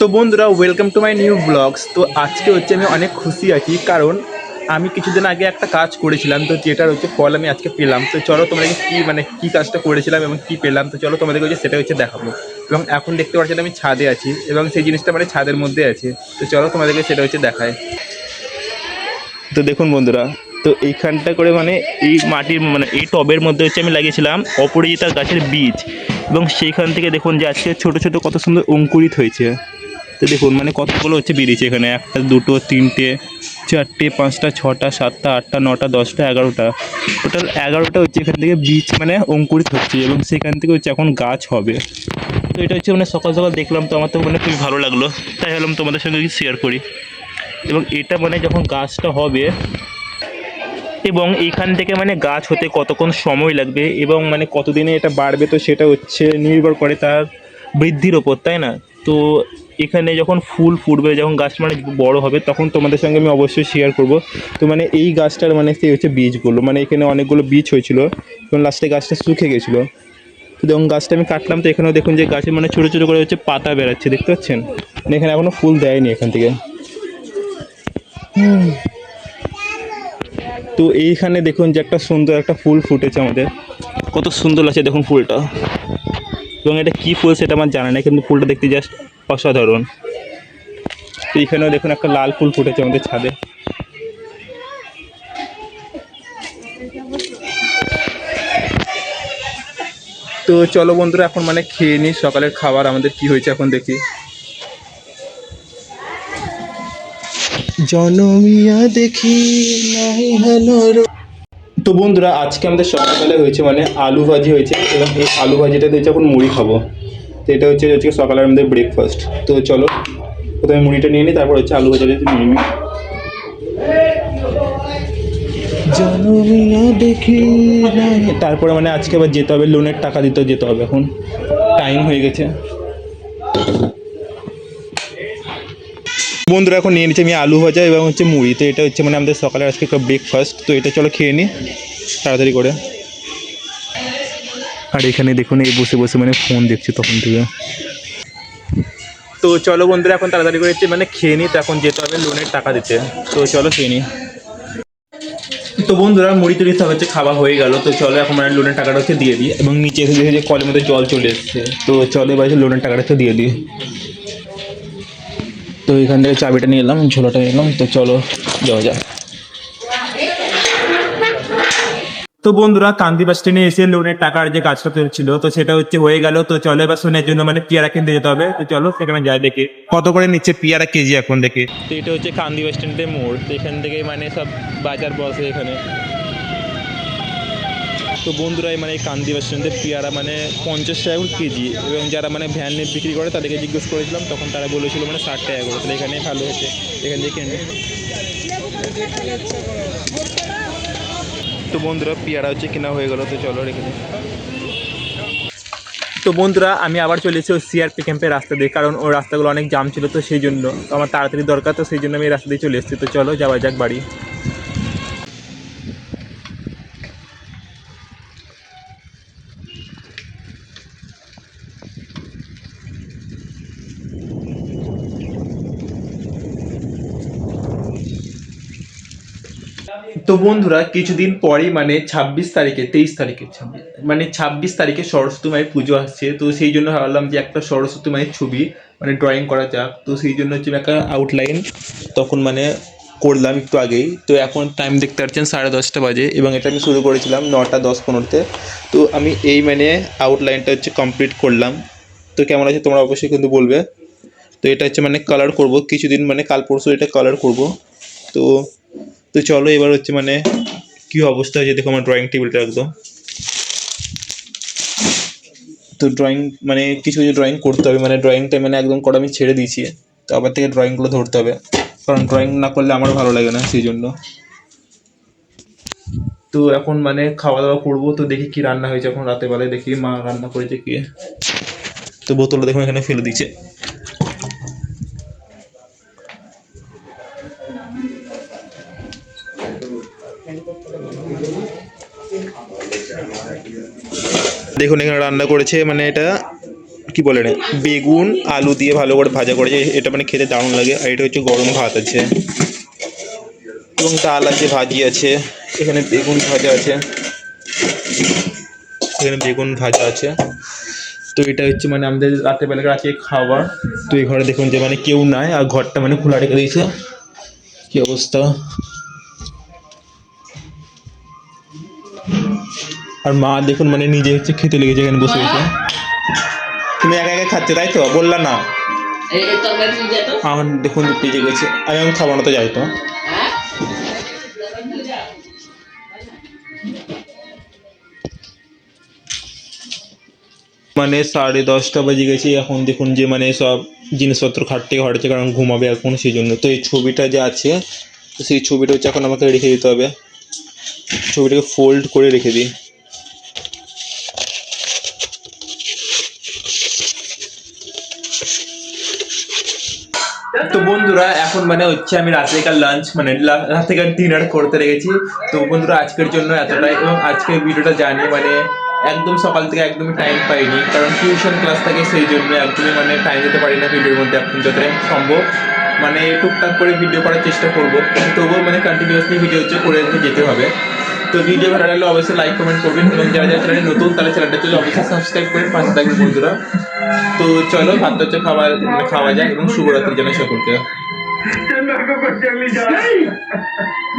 তো বন্ধুরা welcome to my new blogs তো আজকে হচ্ছে আমি অনেক খুশি আছি, কারণ আমি কিছুদিন আগে একটা কাজ করেছিলাম, তো যেটার হচ্ছে ফল আমি আজকে পেলাম। তো চলো তোমাদেরকে কী মানে কী কাজটা করেছিলাম এবং কী পেলাম, তো চলো তোমাদেরকে হচ্ছে সেটা হচ্ছে দেখাবো। এবং এখন দেখতে পাচ্ছেন আমি ছাদে আছি, এবং সেই জিনিসটা মানে ছাদের মধ্যে আছে। তো চলো তোমাদেরকে সেটা হচ্ছে দেখায় তো দেখুন বন্ধুরা, তো এইখানটা করে মানে এই মাটির মানে এই টবের মধ্যে হচ্ছে আমি লাগিয়েছিলাম অপরাজিতা গাছের বীজ। এবং সেইখান থেকে দেখুন যে আজকে ছোটো ছোটো কত সুন্দর অঙ্কুরিত হয়েছে। দেখুন মানে কতগুলো হচ্ছে বেরিয়েছে এখানে। একটা, দুটো, তিনটে, চারটে, পাঁচটা, ছটা, সাতটা, আটটা, নটা, দশটা, এগারোটা। টোটাল এগারোটা হচ্ছে এখান থেকে বীজ মানে অঙ্কুরিত হচ্ছে এবং সেখান থেকে হচ্ছে এখন গাছ হবে। তো এটা হচ্ছে মানে সকাল সকাল দেখলাম, তো আমার তো মানে খুবই ভালো লাগল। তাই ভাবলাম তোমাদের সঙ্গে শেয়ার করি। এবং এটা মানে যখন গাছটা হবে, এবং এইখান থেকে মানে গাছ হতে কতক্ষণ সময় লাগবে, এবং মানে কতদিনে এটা বাড়বে, তো সেটা হচ্ছে নির্ভর করে তার বৃদ্ধির ওপর, তাই না? তো এখানে যখন ফুল ফুটবে, যখন গাছ মানে বড় হবে, তখন তোমাদের সঙ্গে আমি অবশ্যই শেয়ার করব। তো মানে এই গাছটার মানে সেই হচ্ছে বীজগুলো মানে এখানে অনেকগুলো বীজ হয়েছিল, এবং লাস্টে গাছটা শুকে গেছিল। তো যখন গাছটা আমি কাটলাম, তো এখানেও দেখুন যে গাছে মানে ছোটো ছোটো করে হচ্ছে পাতা বেরাচ্ছে দেখতে পাচ্ছেন? মানে এখানে এখনও ফুল দেয়নি এখান থেকে। তো এইখানে দেখুন যে একটা সুন্দর একটা ফুল ফুটেছে আমাদের। কত সুন্দর লাগছে দেখুন ফুলটা। এবং এটা কী ফুল সেটা আমার জানা নেই, কিন্তু ফুলটা দেখতে জাস্ট অসাধারণ। তো এইখানেও দেখুন একটা লাল ফুল ফুটেছে আমাদের ছাদে। তো চলো বন্ধুরা, এখন মানে খেয়ে নিই, সকালের খাবার, আমাদের কি হয়েছে এখন দেখি। জনমিয়া দেখি নাই হেলো তো বন্ধুরা, আজকে আমাদের সকালবেলা হয়েছে মানে আলু ভাজি হয়েছে এবং এই আলু ভাজিটা হচ্ছে এখন মুড়ি খাব। তো এটা হচ্ছে হচ্ছে সকালের আমাদের ব্রেকফাস্ট তো চলো, প্রথমে মুড়িটা নিয়ে নিই, তারপর হচ্ছে আলু ভাজিটা নিয়ে নিই। দেখি তারপরে মানে আজকে আবার যেতে হবে, লোনের টাকা দিতেও যেতে হবে এখন। টাইম হয়ে গেছে। বন্ধুরা, এখন নিয়ে নিচ্ছি আমি আলু ভাজা এবং হচ্ছে মুড়ি। তো এটা হচ্ছে মানে আমাদের সকালে আজকে একটা ব্রেকফাস্ট তো এটা চলো খেয়ে নিই তাড়াতাড়ি করে। আর এখানে দেখুন, এই বসে বসে মানে ফোন দেখছি তখন থেকে। তো চলো বন্ধুরা, এখন তাড়াতাড়ি করে মানে খেয়ে নিই তো এখন যেতে হবে লোনের টাকা দিতে। তো চলো খেয়ে নিই তো বন্ধুরা, মুড়ি টুড়ি সব হচ্ছে খাওয়া হয়ে গেল। তো চলো এখন মানে লোনের টাকাটা হচ্ছে দিয়ে দিই। এবং নিচে এসে দেখি যে কলের মধ্যে জল চলে এসছে। তো চলো এবার লোনের টাকাটা হচ্ছে দিয়ে দিই। তো এখান থেকে চাবিটা নিয়ে এলাম ঝোলাটা নিয়ে এলাম তো চলো যাওয়া যাক। তো বন্ধুরা কান্দি বাস স্ট্যান্ডে এসে লোনের টাকার যে কাজটা ছিল তো সেটা হচ্ছে হয়ে গেল। তো চলো এবার শোনের জন্য মানে পেয়ারা কিনতে যেতে হবে। তো চলো সেখানে যাই দেখি। কত করে নিচ্ছে পিয়ারা কেজি এখন দেখি? তো এটা হচ্ছে কান্দি বাস স্ট্যান্ডের মোড়। তো এখান থেকে মানে সব বাজার বসে এখানে। তো বন্ধুরা মানে এই কান্দি বাস পেয়ারা মানে পঞ্চাশ টাকা করে কেজি এবং যারা মানে ভ্যান নিয়ে বিক্রি করে তাদেরকে জিজ্ঞেস করেছিলাম, তখন তারা বলেছিল মানে ষাট টাকা করে। তাহলে এখানে ভালো হচ্ছে এখান থেকে কিনে। তো বন্ধুরা, পেয়ারা হচ্ছে কেনা হয়ে গেল, তো চলো রেখে তো বন্ধুরা, আমি আবার চলে এসেছি ওই সিআরপি ক্যাম্পের রাস্তা দিয়ে, কারণ ওই রাস্তাগুলো অনেক জাম ছিল তো সেই জন্য। তো আমার তাড়াতাড়ি দরকার, তো সেই জন্য আমি রাস্তা দিয়ে চলে এসেছি। তো চলো, যাওয়া যাক বাড়ি। তো বন্ধুরা, কিছুদিন পরেই মানে ছাব্বিশ তারিখে, তেইশ তারিখে 26 মানে ছাব্বিশ তারিখে সরস্বতী মায়ের পুজো আসছে। তো সেই জন্য ভাবলাম যে একটা সরস্বতী মায়ের ছবি মানে ড্রয়িং করা যাক। তো সেই জন্য হচ্ছে একটা আউটলাইন তখন মানে করলাম একটু আগেই। তো এখন টাইম দেখতে পাচ্ছেন সাড়ে দশটা বাজে এবং এটা আমি শুরু করেছিলাম নটা দশ পনেরোতে। তো আমি এই মানে আউটলাইনটা হচ্ছে কমপ্লিট করলাম। তো কেমন আছে তোমরা অবশ্যই কিন্তু বলবে। তো এটা হচ্ছে মানে কালার করব। কিছুদিন মানে কাল পরশু এটা কালার করব। তো তো চলো এবার হচ্ছে মানে কি অবস্থা হয়েছে দেখো আমার ড্রয়িং টেবিলটা একদম। তো ড্রয়িং মানে কিছু কিছু ড্রয়িং করতে হবে মানে ড্রয়িংটা মানে একদম করা আমি ছেড়ে দিয়েছি, তো আবার থেকে ড্রয়িংগুলো ধরতে হবে। কারণ ড্রয়িং না করলে আমার ভালো লাগে না সেই জন্য। তো এখন মানে খাওয়া দাওয়া করব, তো দেখি কি রান্না হয়েছে এখন রাতে বেলায়, দেখি মা রান্না করেছে কি। তো বোতলটা দেখুন এখানে ফেলে দিচ্ছে দেখুন, এখানে রান্না করেছে মানে এটা, কি বলে বেগুন, আলু দিয়ে ভালো করে ভাজা করেছে। এটা মানে খেতে দারুণ লাগে। আর এটা হচ্ছে গরম ভাত আছে। এবং ডাল আছে, ভাজি আছে। এখানে বেগুন ভাজা আছে। এখানে বেগুন ভাজা আছে। তো এটা হচ্ছে মানে আমাদের রাতের বেলাকার আছে খাবার। তো এই ঘরে দেখুন যে মানে কেউ নাই আর ঘরটা মানে খোলা রেখে দিয়েছে। কি অবস্থা? আর মা দেখুন মানে নিজে হচ্ছে খেতে লেগেছে এখানে বসে বসে। তুমি একা একা খাচ্ছে তাই তো? বললা না। আমার দেখুন পেজে গেছে। আমি এখন খাব না তো যাই তো। হ্যাঁ? মানে সাড়ে দশটা বাজে গেছে এখন দেখুন যে মানে সব জিনিসপত্র খাট থেকে হটেছে কারণ ঘুমাবে এখন সেই জন্য তো এই ছবিটা যে আছে তো সেই ছবিটা হচ্ছে এখন আমাকে রেখে দিতে হবে। ছবিটাকে ফোল্ড করে রেখে দিই। বন্ধুরা, এখন মানে হচ্ছে আমি রাত্রিকার লাঞ্চ মানে রাত্রিকার ডিনার করতে রেখেছি তো বন্ধুরা, আজকের জন্য এতটাই এবং আজকের ভিডিওটা জানি মানে একদম সকাল থেকে একদমই টাইম পাইনি। কারণ টিউশন ক্লাস থাকে, সেই জন্য একদমই মানে টাইম দিতে পারি না ভিডিওর মধ্যে। এখন যতটাই সম্ভব মানে টুকটাক করে ভিডিও করার চেষ্টা করব। তবুও মানে কন্টিনিউয়াসলি ভিডিও হচ্ছে, করে যেতে হবে। তো ভিডিও ভালো লাগলে অবশ্যই লাইক কমেন্ট করবেন। এবং যারা যারা চ্যানেলে নতুন তারা চ্যানেলটা চলে অবশ্যই সাবস্ক্রাইব করে পাশে থাকবেন বন্ধুরা। তো চলো ভাত হচ্ছে খাওয়া মানে খাওয়া যায় এবং শুভরাত্রি জানাই সকলকে। मेरे को कुछ नहीं जा